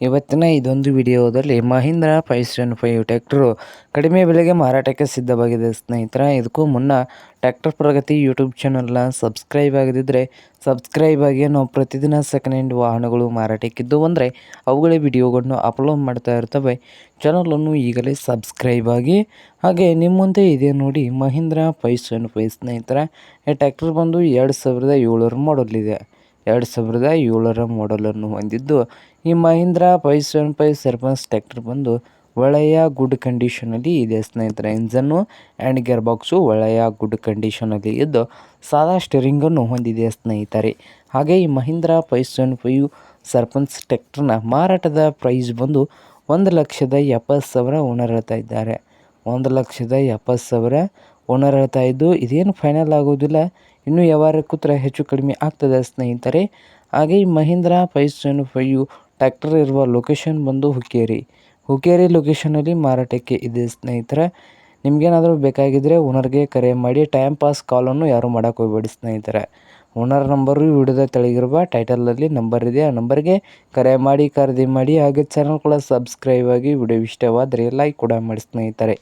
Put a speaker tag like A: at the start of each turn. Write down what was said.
A: ಇವತ್ತಿನ ಇದೊಂದು ವಿಡಿಯೋದಲ್ಲಿ Mahindra five seven five tractor ಕಡಿಮೆ ಬೆಲೆಗೆ ಮಾರಾಟಕ್ಕೆ ಸಿದ್ಧವಾಗಿದೆ. ಸ್ನೇಹಿತರ, ಇದಕ್ಕೂ ಮುನ್ನ ಟ್ಯಾಕ್ಟರ್ ಪ್ರಗತಿ ಯೂಟ್ಯೂಬ್ ಚಾನಲ್ನ ಸಬ್ಸ್ಕ್ರೈಬ್ ಆಗದಿದ್ದರೆ ಸಬ್ಸ್ಕ್ರೈಬ್ ಆಗಿ ನಾವು ಪ್ರತಿದಿನ ಸೆಕೆಂಡ್ ಹ್ಯಾಂಡ್ ವಾಹನಗಳು ಮಾರಾಟಕ್ಕಿದ್ದು ಅಂದರೆ ಅವುಗಳ ವಿಡಿಯೋಗಳನ್ನು ಅಪ್ಲೋಡ್ ಮಾಡ್ತಾ ಇರ್ತವೆ. ಚಾನಲನ್ನು ಈಗಲೇ ಸಬ್ಸ್ಕ್ರೈಬ್ ಆಗಿ ಹಾಗೆ ನಿಮ್ಮ ಮುಂದೆ ಇದೆ ನೋಡಿ ಮಹೀಂದ್ರ ಫೈವ್ ಸೆವೆನ್ ಫೈವ್ ಸ್ನೇಹಿತರ, ಈ ಟ್ಯಾಕ್ಟರ್ ಬಂದು ಎರಡು ಸಾವಿರದ ಏಳರ ಮಾಡಲಿದೆ ಎರಡು ಸಾವಿರದ ಏಳರ ಮಾಡಲನ್ನು ಹೊಂದಿದ್ದು, ಈ Mahindra five seven five Sarpanch tractor ಬಂದು ಒಳ್ಳೆಯ ಗುಡ್ ಕಂಡೀಷನಲ್ಲಿ ಇದೆ. ಸ್ನೇಹಿತರೆ ಇಂಜನ್ನು ಆ್ಯಂಡ್ ಗೇರ್ ಬಾಕ್ಸು ಒಳ್ಳೆಯ ಗುಡ್ ಕಂಡೀಷನಲ್ಲಿ ಇದ್ದು, ಸಾದಾ ಸ್ಟೇರಿಂಗನ್ನು ಹೊಂದಿದೆ ಸ್ನೇಹಿತರೆ. ಹಾಗೆ ಈ Mahindra five seven five Sarpanch ಟ್ಯಾಕ್ಟರ್ನ ಮಾರಾಟದ ಪ್ರೈಸ್ ಬಂದು ಒಂದು ಲಕ್ಷದ ಎಪ್ಪತ್ತು ಸಾವಿರ ಓನರ್ ಹೇಳ್ತಾ ಇದ್ದಾರೆ. ಒಂದು ಲಕ್ಷದ ಎಪ್ಪತ್ತು ಸಾವಿರ ಓನರ್ ಹೇಳ್ತಾ ಇದ್ದು, ಇದೇನು ಫೈನಲ್ ಆಗೋದಿಲ್ಲ. ಇನ್ನೂ ವ್ಯವಹಾರಕ್ಕೂ ಹೆಚ್ಚು ಕಡಿಮೆ ಆಗ್ತದೆ ಸ್ನೇಹಿತರೆ. ಹಾಗೆ ಈ Mahindra five seven five tractor ಇರುವ ಲೊಕೇಶನ್ ಬಂದು ಹುಕ್ಕೇರಿ. ಹುಕ್ಕೇರಿ ಲೊಕೇಶನಲ್ಲಿ ಮಾರಾಟಕ್ಕೆ ಇದೆ ಸ್ನೇಹಿತರೆ. ನಿಮಗೇನಾದರೂ ಬೇಕಾಗಿದ್ದರೆ ಓನರ್ಗೆ ಕರೆ ಮಾಡಿ ಟೈಮ್ ಪಾಸ್ ಕಾಲನ್ನು ಯಾರು ಹೋಗ್ಬೇಡಿ ಸ್ನೇಹಿತರೆ. ಓನರ್ ನಂಬರು ವಿಡಿಯೋದ ತೆಳಗಿರುವ ಟೈಟಲಲ್ಲಿ ನಂಬರ್ ಇದೆ. ಆ ನಂಬರ್ಗೆ ಕರೆ ಮಾಡಿ, ಖರೀದಿ ಮಾಡಿ ಹಾಗೆ ಚಾನಲ್ ಕೂಡ ಸಬ್ಸ್ಕ್ರೈಬ್ ಆಗಿ ವಿಡಿಯೋ ಇಷ್ಟವಾದರೆ ಲೈಕ್ ಕೂಡ ಮಾಡಿ ಸ್ನೇಹಿತರೆ.